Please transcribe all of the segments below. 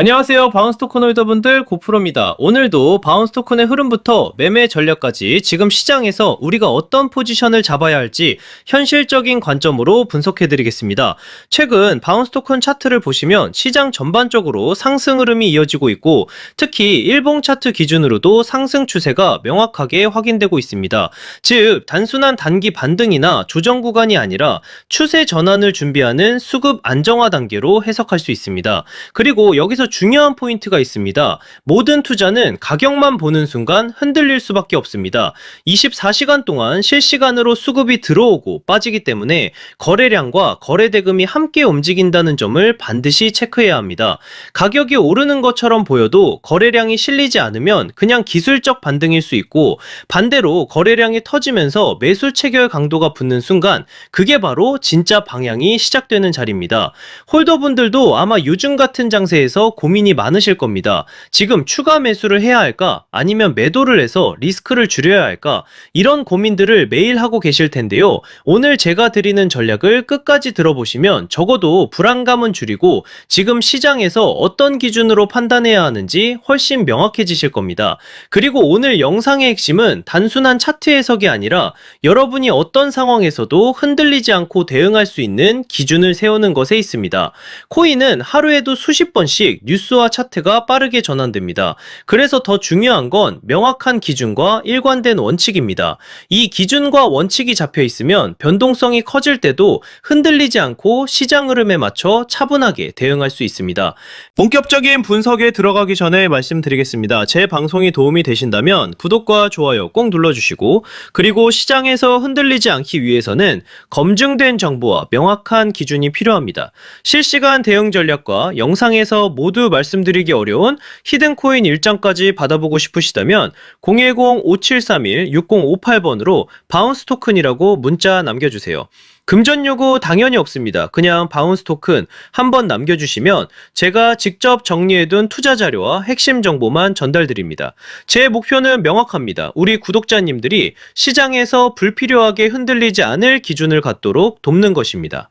안녕하세요. 바운스 토큰 홀더분들 고프로입니다. 오늘도 바운스 토큰의 흐름부터 매매 전략까지 지금 시장에서 우리가 어떤 포지션을 잡아야 할지 현실적인 관점으로 분석해 드리겠습니다. 최근 바운스 토큰 차트를 보시면 시장 전반적으로 상승 흐름이 이어지고 있고 특히 일봉 차트 기준으로도 상승 추세가 명확하게 확인되고 있습니다. 즉 단순한 단기 반등이나 조정 구간이 아니라 추세 전환을 준비하는 수급 안정화 단계로 해석할 수 있습니다. 그리고 여기서 중요한 포인트가 있습니다. 모든 투자는 가격만 보는 순간 흔들릴 수밖에 없습니다. 24시간 동안 실시간으로 수급이 들어오고 빠지기 때문에 거래량과 거래 대금이 함께 움직인다는 점을 반드시 체크해야 합니다. 가격이 오르는 것처럼 보여도 거래량이 실리지 않으면 그냥 기술적 반등일 수 있고 반대로 거래량이 터지면서 매수 체결 강도가 붙는 순간 그게 바로 진짜 방향이 시작되는 자리입니다. 홀더분들도 아마 요즘 같은 장세에서 고민이 많으실 겁니다. 지금 추가 매수를 해야 할까? 아니면 매도를 해서 리스크를 줄여야 할까? 이런 고민들을 매일 하고 계실 텐데요. 오늘 제가 드리는 전략을 끝까지 들어보시면 적어도 불안감은 줄이고 지금 시장에서 어떤 기준으로 판단해야 하는지 훨씬 명확해지실 겁니다. 그리고 오늘 영상의 핵심은 단순한 차트 해석이 아니라 여러분이 어떤 상황에서도 흔들리지 않고 대응할 수 있는 기준을 세우는 것에 있습니다. 코인은 하루에도 수십 번씩 뉴스와 차트가 빠르게 전환됩니다. 그래서 더 중요한 건 명확한 기준과 일관된 원칙입니다. 이 기준과 원칙이 잡혀 있으면 변동성이 커질 때도 흔들리지 않고 시장 흐름에 맞춰 차분하게 대응할 수 있습니다. 본격적인 분석에 들어가기 전에 말씀드리겠습니다. 제 방송이 도움이 되신다면 구독과 좋아요 꼭 눌러주시고 그리고 시장에서 흔들리지 않기 위해서는 검증된 정보와 명확한 기준이 필요합니다. 실시간 대응 전략과 영상에서 모두 말씀드리기 어려운 히든코인 일정까지 받아보고 싶으시다면 010-5731-6058번으로 바운스 토큰이라고 문자 남겨주세요. 금전 요구 당연히 없습니다. 그냥 바운스 토큰 한 번 남겨주시면 제가 직접 정리해둔 투자 자료와 핵심 정보만 전달드립니다. 제 목표는 명확합니다. 우리 구독자님들이 시장에서 불필요하게 흔들리지 않을 기준을 갖도록 돕는 것입니다.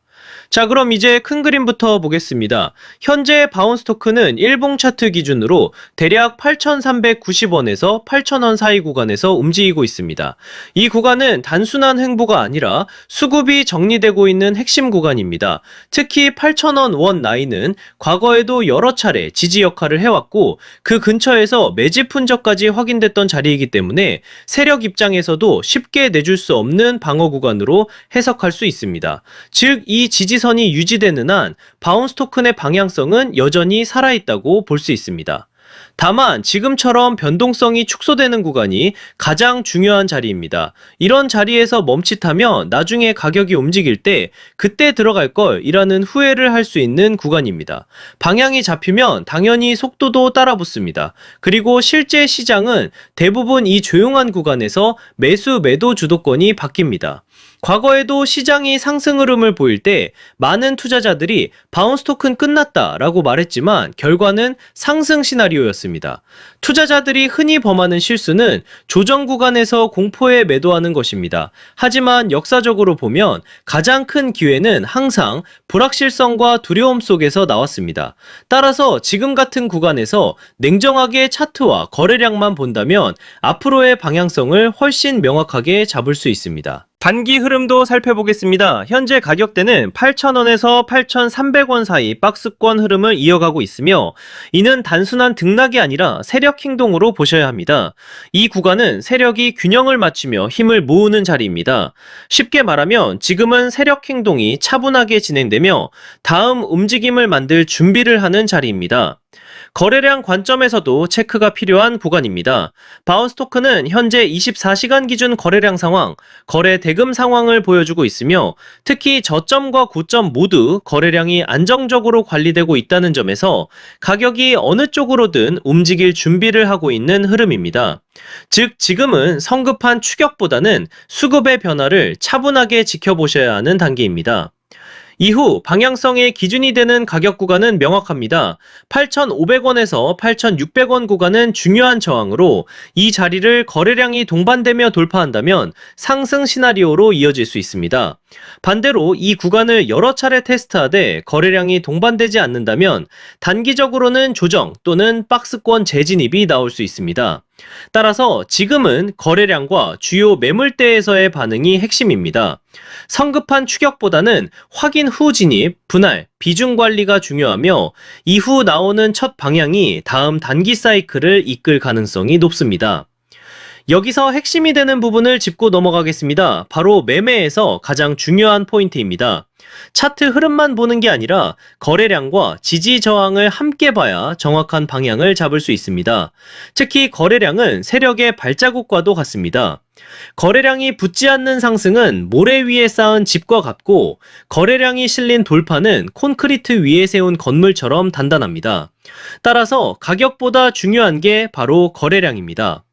자, 그럼 이제 큰 그림부터 보겠습니다. 현재 바운스 토큰은 일봉 차트 기준으로 대략 8,390원에서 8,000원 사이 구간에서 움직이고 있습니다. 이 구간은 단순한 횡보가 아니라 수급이 정리되고 있는 핵심 구간입니다. 특히 8,000원 원 라인은 과거에도 여러 차례 지지 역할을 해왔고 그 근처에서 매집 흔적까지 확인됐던 자리이기 때문에 세력 입장에서도 쉽게 내줄 수 없는 방어 구간으로 해석할 수 있습니다. 즉, 이 지지선이 유지되는 한 바운스 토큰의 방향성은 여전히 살아있다고 볼 수 있습니다. 다만 지금처럼 변동성이 축소되는 구간이 가장 중요한 자리입니다. 이런 자리에서 멈칫하면 나중에 가격이 움직일 때 그때 들어갈 걸 이라는 후회를 할 수 있는 구간입니다. 방향이 잡히면 당연히 속도도 따라 붙습니다. 그리고 실제 시장은 대부분 이 조용한 구간에서 매수 매도 주도권이 바뀝니다. 과거에도 시장이 상승 흐름을 보일 때 많은 투자자들이 바운스 토큰 끝났다 라고 말했지만 결과는 상승 시나리오였습니다. 투자자들이 흔히 범하는 실수는 조정 구간에서 공포에 매도하는 것입니다. 하지만 역사적으로 보면 가장 큰 기회는 항상 불확실성과 두려움 속에서 나왔습니다. 따라서 지금 같은 구간에서 냉정하게 차트와 거래량만 본다면 앞으로의 방향성을 훨씬 명확하게 잡을 수 있습니다. 단기 흐름도 살펴보겠습니다. 현재 가격대는 8,000원에서 8,300원 사이 박스권 흐름을 이어가고 있으며 이는 단순한 등락이 아니라 세력 행동으로 보셔야 합니다. 이 구간은 세력이 균형을 맞추며 힘을 모으는 자리입니다. 쉽게 말하면 지금은 세력 행동이 차분하게 진행되며 다음 움직임을 만들 준비를 하는 자리입니다. 거래량 관점에서도 체크가 필요한 구간입니다. 바운스 토큰은 현재 24시간 기준 거래량 상황, 거래 대금 상황을 보여주고 있으며 특히 저점과 고점 모두 거래량이 안정적으로 관리되고 있다는 점에서 가격이 어느 쪽으로든 움직일 준비를 하고 있는 흐름입니다. 즉, 지금은 성급한 추격보다는 수급의 변화를 차분하게 지켜보셔야 하는 단계입니다. 이후 방향성의 기준이 되는 가격 구간은 명확합니다. 8,500원에서 8,600원 구간은 중요한 저항으로 이 자리를 거래량이 동반되며 돌파한다면 상승 시나리오로 이어질 수 있습니다. 반대로 이 구간을 여러 차례 테스트하되 거래량이 동반되지 않는다면 단기적으로는 조정 또는 박스권 재진입이 나올 수 있습니다. 따라서 지금은 거래량과 주요 매물대에서의 반응이 핵심입니다. 성급한 추격보다는 확인 후 진입, 분할, 비중 관리가 중요하며 이후 나오는 첫 방향이 다음 단기 사이클을 이끌 가능성이 높습니다. 여기서 핵심이 되는 부분을 짚고 넘어가겠습니다. 바로 매매에서 가장 중요한 포인트입니다. 차트 흐름만 보는 게 아니라 거래량과 지지 저항을 함께 봐야 정확한 방향을 잡을 수 있습니다. 특히 거래량은 세력의 발자국과도 같습니다. 거래량이 붙지 않는 상승은 모래 위에 쌓은 집과 같고 거래량이 실린 돌파는 콘크리트 위에 세운 건물처럼 단단합니다. 따라서 가격보다 중요한 게 바로 거래량입니다.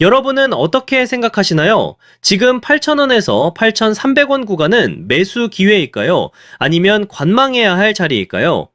여러분은 어떻게 생각하시나요? 지금 8,000원에서 8,300원 구간은 매수 기회일까요? 아니면 관망해야 할 자리일까요?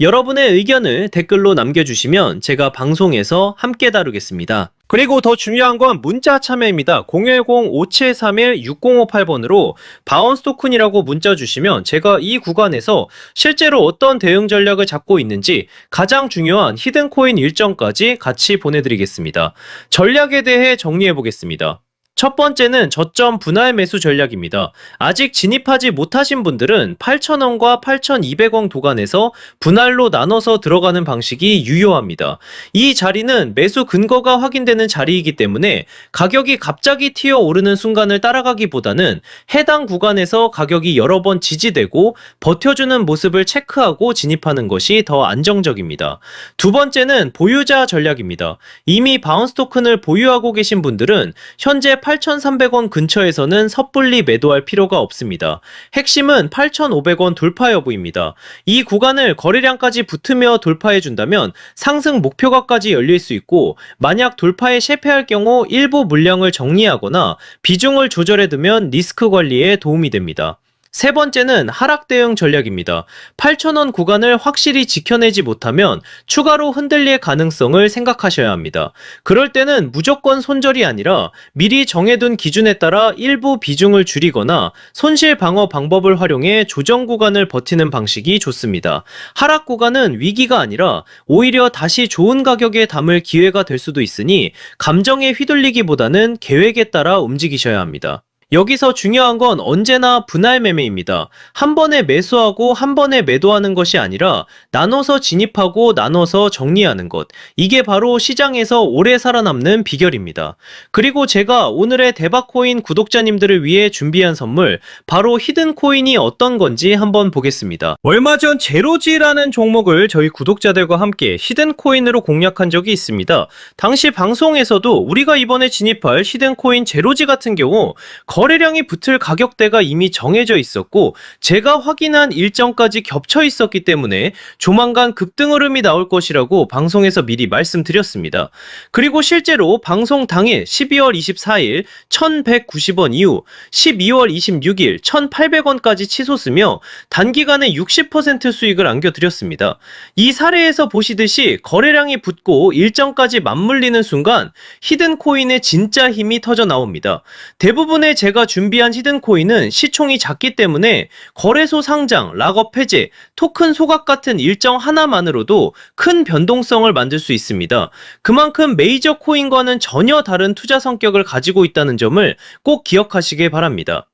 여러분의 의견을 댓글로 남겨주시면 제가 방송에서 함께 다루겠습니다. 그리고 더 중요한 건 문자 참여입니다. 010-5731-6058번으로 바운스 토큰이라고 문자 주시면 제가 이 구간에서 실제로 어떤 대응 전략을 잡고 있는지 가장 중요한 히든 코인 일정까지 같이 보내드리겠습니다. 전략에 대해 정리해 보겠습니다. 첫 번째는 저점 분할 매수 전략입니다. 아직 진입하지 못하신 분들은 8,000원과 8,200원 도간에서 분할로 나눠서 들어가는 방식이 유효합니다. 이 자리는 매수 근거가 확인되는 자리이기 때문에 가격이 갑자기 튀어 오르는 순간을 따라가기보다는 해당 구간에서 가격이 여러 번 지지되고 버텨주는 모습을 체크하고 진입하는 것이 더 안정적입니다. 두 번째는 보유자 전략입니다. 이미 바운스 토큰을 보유하고 계신 분들은 현재 8,300원 근처에서는 섣불리 매도할 필요가 없습니다. 핵심은 8,500원 돌파 여부입니다. 이 구간을 거래량까지 붙으며 돌파해 준다면 상승 목표가까지 열릴 수 있고 만약 돌파에 실패할 경우 일부 물량을 정리하거나 비중을 조절해 두면 리스크 관리에 도움이 됩니다. 세 번째는 하락 대응 전략입니다. 8,000원 구간을 확실히 지켜내지 못하면 추가로 흔들릴 가능성을 생각하셔야 합니다. 그럴 때는 무조건 손절이 아니라 미리 정해둔 기준에 따라 일부 비중을 줄이거나 손실 방어 방법을 활용해 조정 구간을 버티는 방식이 좋습니다. 하락 구간은 위기가 아니라 오히려 다시 좋은 가격에 담을 기회가 될 수도 있으니 감정에 휘둘리기보다는 계획에 따라 움직이셔야 합니다. 여기서 중요한 건 언제나 분할 매매입니다. 한 번에 매수하고 한 번에 매도하는 것이 아니라 나눠서 진입하고 나눠서 정리하는 것. 이게 바로 시장에서 오래 살아남는 비결입니다. 그리고 제가 오늘의 대박코인 구독자님들을 위해 준비한 선물, 바로 히든코인이 어떤 건지 한번 보겠습니다. 얼마 전 제로지라는 종목을 저희 구독자들과 함께 히든코인으로 공략한 적이 있습니다. 당시 방송에서도 우리가 이번에 진입할 히든코인 제로지 같은 경우 거 래량이 붙을 가격대가 이미 정해져 있었고 제가 확인한 일정까지 겹쳐 있었기 때문에 조만간 급등 흐름이 나올 것이라고 방송에서 미리 말씀드렸습니다. 그리고 실제로 방송 당일 12월 24일 1190원 이후 12월 26일 1800원까지 치솟으며 단기간에 60% 수익을 안겨드렸습니다. 이 사례에서 보시듯이 거래량이 붙고 일정까지 맞물리는 순간 히든 코인의 진짜 힘이 터져 나옵니다. 대부분의 제 제가 준비한 히든코인은 시총이 작기 때문에 거래소 상장, 락업 해제, 토큰 소각 같은 일정 하나만으로도 큰 변동성을 만들 수 있습니다. 그만큼 메이저 코인과는 전혀 다른 투자 성격을 가지고 있다는 점을 꼭 기억하시길 바랍니다.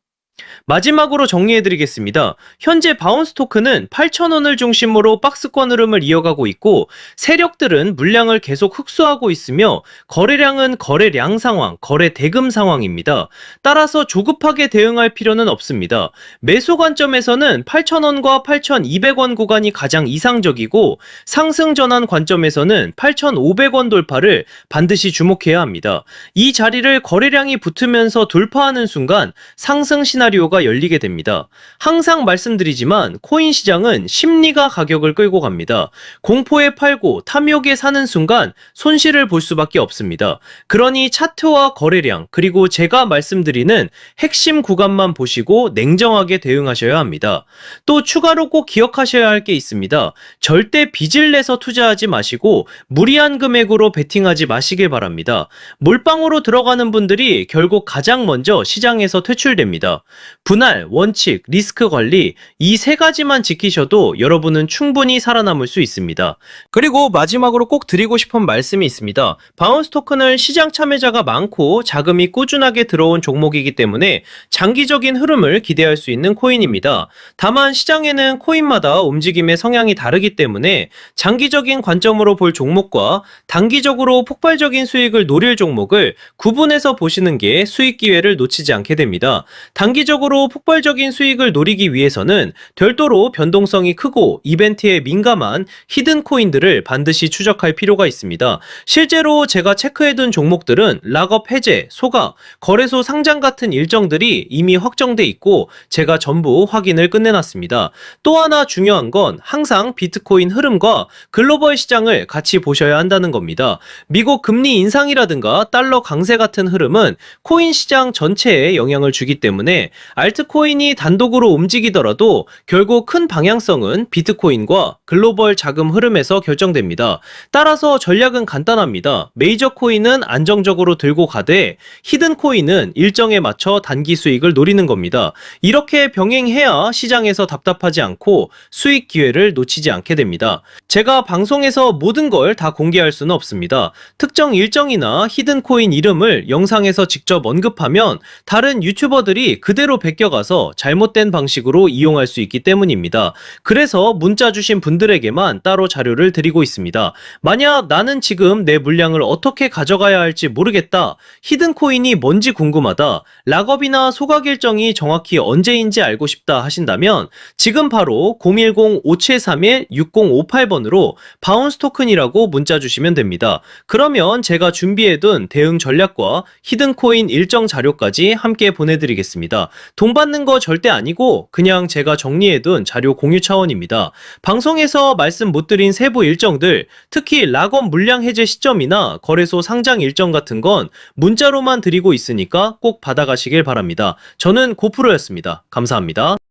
마지막으로 정리해드리겠습니다. 현재 바운스 토큰은 8,000원을 중심으로 박스권 흐름을 이어가고 있고 세력들은 물량을 계속 흡수하고 있으며 거래량은 거래량 상황, 거래 대금 상황입니다. 따라서 조급하게 대응할 필요는 없습니다. 매수 관점에서는 8,000원과 8,200원 구간이 가장 이상적이고 상승 전환 관점에서는 8,500원 돌파를 반드시 주목해야 합니다. 이 자리를 거래량이 붙으면서 돌파하는 순간 상승 시나 시나리오가 열리게 됩니다. 항상 말씀드리지만 코인 시장은 심리가 가격을 끌고 갑니다. 공포에 팔고 탐욕에 사는 순간 손실을 볼 수밖에 없습니다. 그러니 차트와 거래량 그리고 제가 말씀드리는 핵심 구간만 보시고 냉정하게 대응하셔야 합니다. 또 추가로 꼭 기억하셔야 할 게 있습니다. 절대 빚을 내서 투자하지 마시고 무리한 금액으로 베팅하지 마시길 바랍니다. 몰빵으로 들어가는 분들이 결국 가장 먼저 시장에서 퇴출됩니다. 분할, 원칙, 리스크 관리 이 세 가지만 지키셔도 여러분은 충분히 살아남을 수 있습니다. 그리고 마지막으로 꼭 드리고 싶은 말씀이 있습니다. 바운스 토큰은 시장 참여자가 많고 자금이 꾸준하게 들어온 종목이기 때문에 장기적인 흐름을 기대할 수 있는 코인입니다. 다만 시장에는 코인마다 움직임의 성향이 다르기 때문에 장기적인 관점으로 볼 종목과 단기적으로 폭발적인 수익을 노릴 종목을 구분해서 보시는 게 수익 기회를 놓치지 않게 됩니다. 단기적으로 폭발적인 수익을 노리기 위해서는 별도로 변동성이 크고 이벤트에 민감한 히든 코인들을 반드시 추적할 필요가 있습니다. 실제로 제가 체크해둔 종목들은 락업 해제, 소각, 거래소 상장 같은 일정들이 이미 확정돼 있고 제가 전부 확인을 끝내놨습니다. 또 하나 중요한 건 항상 비트코인 흐름과 글로벌 시장을 같이 보셔야 한다는 겁니다. 미국 금리 인상이라든가 달러 강세 같은 흐름은 코인 시장 전체에 영향을 주기 때문에 알트코인이 단독으로 움직이더라도 결국 큰 방향성은 비트코인과 글로벌 자금 흐름에서 결정됩니다. 따라서 전략은 간단합니다. 메이저 코인은 안정적으로 들고 가되 히든 코인은 일정에 맞춰 단기 수익을 노리는 겁니다. 이렇게 병행해야 시장에서 답답하지 않고 수익 기회를 놓치지 않게 됩니다. 제가 방송에서 모든 걸 다 공개할 수는 없습니다. 특정 일정이나 히든 코인 이름을 영상에서 직접 언급하면 다른 유튜버들이 그대로 베껴가서 잘못된 방식으로 이용할 수 있기 때문입니다. 그래서 문자 주신 분들에게만 따로 자료를 드리고 있습니다. 만약 나는 지금 내 물량을 어떻게 가져가야 할지 모르겠다. 히든 코인이 뭔지 궁금하다. 락업이나 소각 일정이 정확히 언제인지 알고 싶다 하신다면 지금 바로 010-5731-6058번으로 바운스 토큰이라고 문자 주시면 됩니다. 그러면 제가 준비해둔 대응 전략과 히든 코인 일정 자료까지 함께 보내드리겠습니다. 돈 받는 거 절대 아니고 그냥 제가 정리해둔 자료 공유 차원입니다. 방송에서 말씀 못 드린 세부 일정들, 특히 락업 물량 해제 시점이나 거래소 상장 일정 같은 건 문자로만 드리고 있으니까 꼭 받아가시길 바랍니다. 저는 고프로였습니다. 감사합니다.